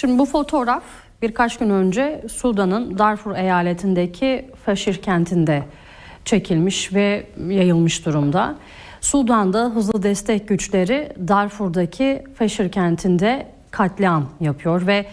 Şimdi bu fotoğraf birkaç gün önce Sudan'ın Darfur eyaletindeki Faşir kentinde çekilmiş ve yayılmış durumda. Sudan'da hızlı destek güçleri Darfur'daki Faşir kentinde katliam yapıyor ve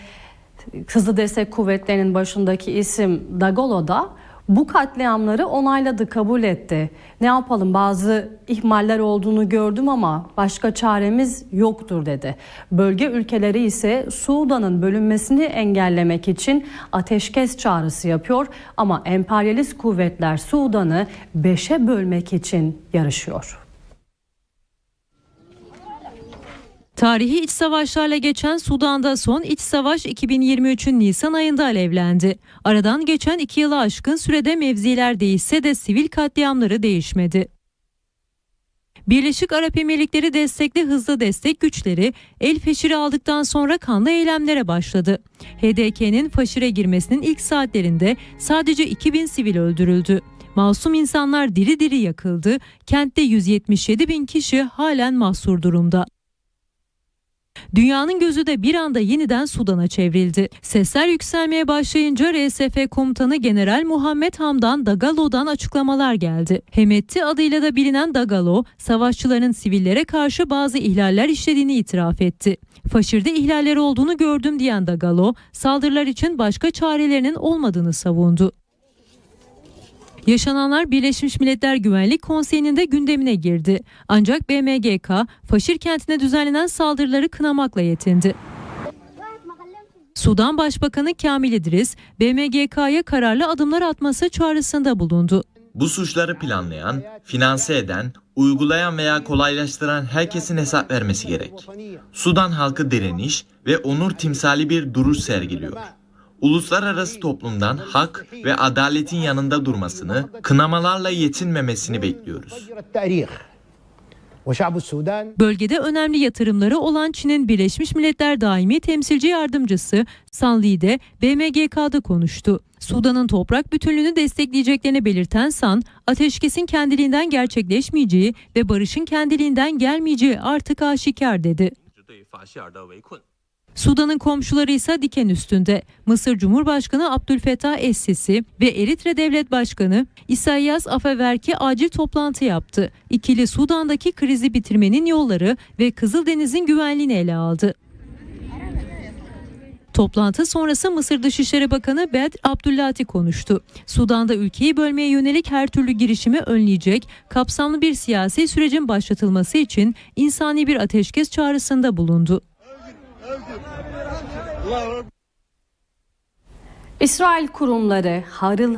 hızlı destek kuvvetlerinin başındaki isim Dagalo da bu katliamları onayladı, kabul etti. Ne yapalım bazı ihmaller olduğunu gördüm ama başka çaremiz yoktur dedi. Bölge ülkeleri ise Sudan'ın bölünmesini engellemek için ateşkes çağrısı yapıyor ama emperyalist kuvvetler Sudan'ı beşe bölmek için yarışıyor. Tarihi iç savaşlarla geçen Sudan'da son iç savaş 2023'ün Nisan ayında alevlendi. Aradan geçen iki yılı aşkın sürede mevziler değişse de sivil katliamları değişmedi. Birleşik Arap Emirlikleri destekli hızlı destek güçleri El Feşir'i aldıktan sonra kanlı eylemlere başladı. HDK'nin Faşir'e girmesinin ilk saatlerinde sadece 2000 sivil öldürüldü. Masum insanlar diri diri yakıldı. Kentte 177 bin kişi halen mahsur durumda. Dünyanın gözü de bir anda yeniden Sudan'a çevrildi. Sesler yükselmeye başlayınca RSF komutanı General Muhammed Hamdan Dagalo'dan açıklamalar geldi. Hemetti adıyla da bilinen Dagalo, savaşçıların sivillere karşı bazı ihlaller işlediğini itiraf etti. Faşirde ihlaller olduğunu gördüm diyen Dagalo, saldırılar için başka çarelerinin olmadığını savundu. Yaşananlar Birleşmiş Milletler Güvenlik Konseyi'nin de gündemine girdi. Ancak BMGK, Faşir kentine düzenlenen saldırıları kınamakla yetindi. Sudan Başbakanı Kamil İdris, BMGK'ya kararlı adımlar atması çağrısında bulundu. Bu suçları planlayan, finanse eden, uygulayan veya kolaylaştıran herkesin hesap vermesi gerek. Sudan halkı direniş ve onur timsali bir duruş sergiliyor uluslararası toplumdan hak ve adaletin yanında durmasını, kınamalarla yetinmemesini bekliyoruz. Bölgede önemli yatırımları olan Çin'in Birleşmiş Milletler Daimi Temsilci Yardımcısı Sanli de BMGK'da konuştu. Sudan'ın toprak bütünlüğünü destekleyeceklerini belirten San, ateşkesin kendiliğinden gerçekleşmeyeceği ve barışın kendiliğinden gelmeyeceği artık aşikar dedi. Sudan'ın komşuları ise diken üstünde. Mısır Cumhurbaşkanı Abdülfettah Es-Sisi ve Eritre Devlet Başkanı İsayyas Afewerki acil toplantı yaptı. İkili Sudan'daki krizi bitirmenin yolları ve Kızıldeniz'in güvenliğini ele aldı. Toplantı sonrası Mısır Dışişleri Bakanı Bed Abdüllati konuştu. Sudan'da ülkeyi bölmeye yönelik her türlü girişimi önleyecek kapsamlı bir siyasi sürecin başlatılması için insani bir ateşkes çağrısında bulundu. İsrail kurumları harıl